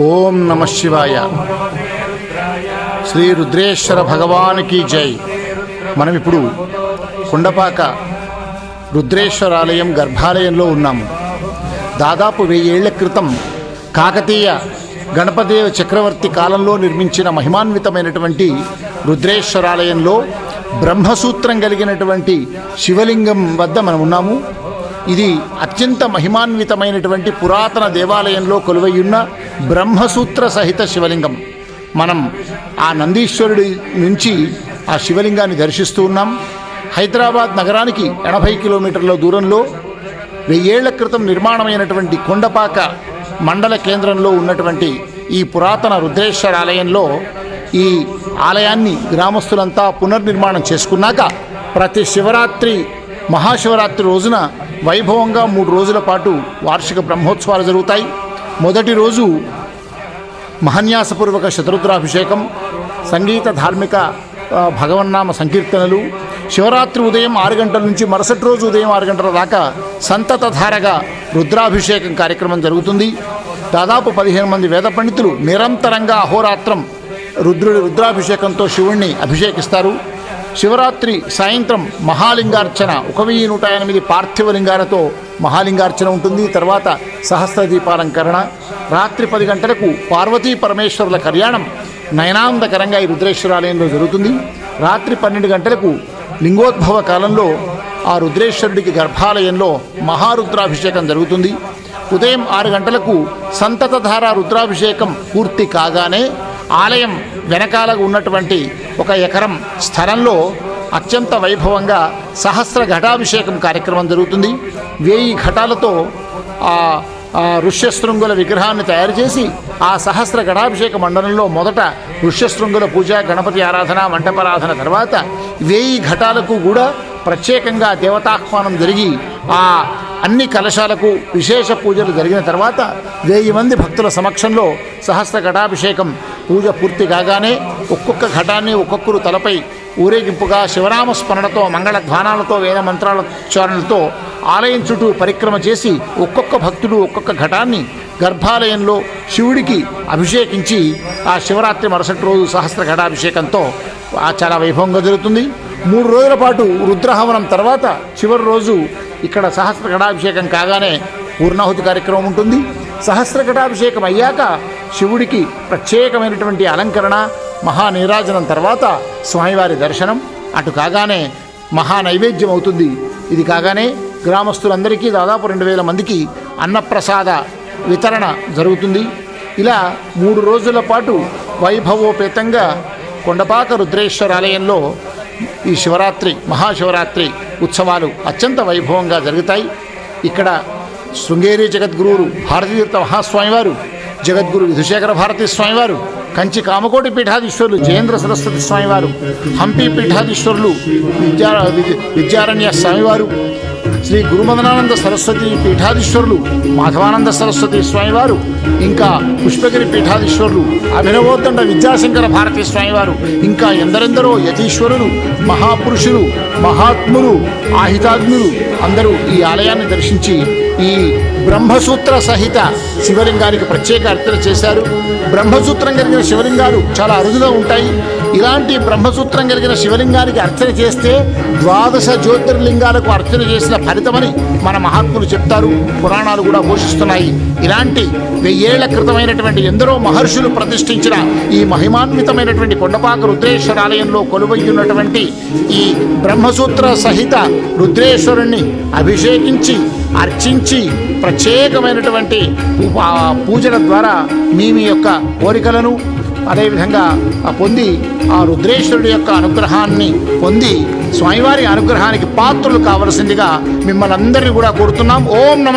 ఓం నమ శివాయ. శ్రీ రుద్రేశ్వర భగవానికి జై. మనం ఇప్పుడు కొండపాక రుద్రేశ్వరాలయం గర్భాలయంలో ఉన్నాము. దాదాపు వెయ్యేళ్ళ క్రితం కాకతీయ గణపదేవ చక్రవర్తి కాలంలో నిర్మించిన మహిమాన్వితమైనటువంటి రుద్రేశ్వరాలయంలో బ్రహ్మసూత్రం కలిగినటువంటి శివలింగం వద్ద మనం ఉన్నాము. ఇది అత్యంత మహిమాన్వితమైనటువంటి పురాతన దేవాలయంలో కొలువయ్యున్న బ్రహ్మసూత్ర సహిత శివలింగం. మనం ఆ నందీశ్వరుడి నుంచి ఆ శివలింగాన్ని దర్శిస్తూ ఉన్నాం. హైదరాబాద్ నగరానికి ఎనభై కిలోమీటర్ల దూరంలో వెయ్యేళ్ళ క్రితం నిర్మాణమైనటువంటి కొండపాక మండల కేంద్రంలో ఉన్నటువంటి ఈ పురాతన రుద్రేశ్వర ఆలయంలో ఈ ఆలయాన్ని గ్రామస్తులంతా పునర్నిర్మాణం చేసుకున్నాక ప్రతి శివరాత్రి మహాశివరాత్రి రోజున వైభవంగా మూడు రోజుల పాటు వార్షిక బ్రహ్మోత్సవాలు జరుగుతాయి. మొదటి రోజు మహన్యాసపూర్వక శతరుద్రాభిషేకం సంగీత ధార్మిక భగవన్నామ సంకీర్తనలు. శివరాత్రి ఉదయం ఆరు గంటల నుంచి మరుసటి రోజు ఉదయం ఆరు గంటల దాకా సంతతధారగా రుద్రాభిషేకం కార్యక్రమం జరుగుతుంది. దాదాపు పదిహేను మంది వేద పండితులు నిరంతరంగా అహోరాత్రం రుద్రుడి రుద్రాభిషేకంతో శివుణ్ణి అభిషేకిస్తారు. శివరాత్రి సాయంత్రం మహాలింగార్చన. ఒక వెయ్యి నూట ఎనిమిది పార్థివ లింగాలతో మహాలింగార్చన ఉంటుంది. తర్వాత సహస్ర దీపాలంకరణ రాత్రి పది గంటలకు పార్వతీ పరమేశ్వరుల కళ్యాణం నయనాందకరంగా ఈ రుద్రేశ్వరాలయంలో జరుగుతుంది. రాత్రి పన్నెండు గంటలకు లింగోద్భవ కాలంలో ఆ రుద్రేశ్వరుడికి గర్భాలయంలో మహారుద్రాభిషేకం జరుగుతుంది. ఉదయం ఆరు గంటలకు సంతతధార రుద్రాభిషేకం పూర్తి కాగానే ఆలయం వెనకాల ఉన్నటువంటి ఒక ఎకరం స్థలంలో అత్యంత వైభవంగా సహస్ర ఘటాభిషేకం కార్యక్రమం జరుగుతుంది. వేయి ఘటాలతో ఆ ఆ ఋష్యశృంగుల విగ్రహాన్ని తయారు చేసి ఆ సహస్ర గణాభిషేక మండలంలో మొదట ఋష్యశృంగుల పూజ గణపతి ఆరాధన మంటపారాధన తర్వాత వేయి ఘటాలకు కూడా ప్రత్యేకంగా దేవతాహ్వానం జరిగి ఆ అన్ని కలశాలకు విశేష పూజలు జరిగిన తర్వాత వెయ్యి మంది భక్తుల సమక్షంలో సహస్ర ఘటాభిషేకం పూజ పూర్తి కాగానే ఒక్కొక్క ఘటాన్ని ఒక్కొక్కరు తలపై ఊరేగింపుగా శివనామ స్మరణతో మంగళ ధ్వానాలతో వేద మంత్రాలోచారణలతో ఆలయం చుట్టూ పరిక్రమ చేసి ఒక్కొక్క భక్తుడు ఒక్కొక్క ఘటాన్ని గర్భాలయంలో శివుడికి అభిషేకించి ఆ శివరాత్రి మరుసటి రోజు సహస్ర ఘటాభిషేకంతో ఆ చాలా వైభవంగా జరుగుతుంది మూడు రోజుల పాటు రుద్రహవనం తర్వాత చివరి రోజు ఇక్కడ సహస్ర ఘటాభిషేకం కాగానే పూర్ణాహుతి కార్యక్రమం ఉంటుంది. సహస్ర ఘటాభిషేకం అయ్యాక శివుడికి ప్రత్యేకమైనటువంటి అలంకరణ మహానీరాజనం తర్వాత స్వామివారి దర్శనం. అటు కాగానే మహా నైవేద్యం అవుతుంది ఇది కాగానే గ్రామస్తులందరికీ దాదాపు రెండు వేల మందికి అన్నప్రసాద వితరణ జరుగుతుంది. ఇలా మూడు రోజుల పాటు వైభవోపేతంగా కొండపాక రుద్రేశ్వర ఆలయంలో ఈ శివరాత్రి మహాశివరాత్రి ఉత్సవాలు అత్యంత వైభవంగా జరుగుతాయి. ఇక్కడ శృంగేరి జగద్గురువులు భారతీతీర్థ మహాస్వామివారు జగద్గురు విధుశేఖర భారతీ స్వామివారు కంచి కామకోటి పీఠాధీశ్వరులు జయేంద్ర సరస్వతి స్వామివారు హంపి పీఠాధీశ్వరులు విద్యా విద్యారణ్య స్వామివారు శ్రీ గురుమదనానంద సరస్వతి పీఠాధీశ్వరులు మాధవానంద సరస్వతి స్వామివారు ఇంకా పుష్పగిరి పీఠాధీశ్వరులు అభినవోత్తండ విద్యాశంకర భారతీ స్వామివారు ఇంకా ఎందరెందరో యతీశ్వరులు మహాపురుషులు మహాత్ములు ఆహితాగ్నులు అందరూ ఈ ఆలయాన్ని దర్శించి ఈ బ్రహ్మసూత్ర సహిత శివలింగానికి ప్రత్యేక అర్చన చేశారు. బ్రహ్మసూత్రం కలిగిన శివలింగాలు చాలా అరుదుగా ఉంటాయి. ఇలాంటి బ్రహ్మసూత్రం కలిగిన శివలింగానికి అర్చన చేస్తే ద్వాదశ జ్యోతిర్లింగాలకు అర్చన చేసిన ఫలితమని మన మహాత్ములు చెప్తారు. పురాణాలు కూడా పోషిస్తున్నాయి. ఇలాంటి వెయ్యేళ్ళ క్రితమైనటువంటి ఎందరో మహర్షులు ప్రతిష్ఠించిన ఈ మహిమాన్వితమైనటువంటి కొండపాక రుద్రేశ్వర ఆలయంలో కొలువయ్యున్నటువంటి ఈ బ్రహ్మసూత్ర సహిత రుద్రేశ్వరుణ్ణి అభిషేకించి అర్చించి ప్రత్యేకమైనటువంటి పూజల ద్వారా మీ మీ యొక్క కోరికలను అదేవిధంగా ఆ పొంది ఆ రుద్రేశ్వరుడి యొక్క అనుగ్రహాన్ని పొంది స్వామివారి అనుగ్రహానికి పాత్రలు కావలసిందిగా మిమ్మల్ని అందరినీ కూడా కోరుతున్నాం. ఓం నమ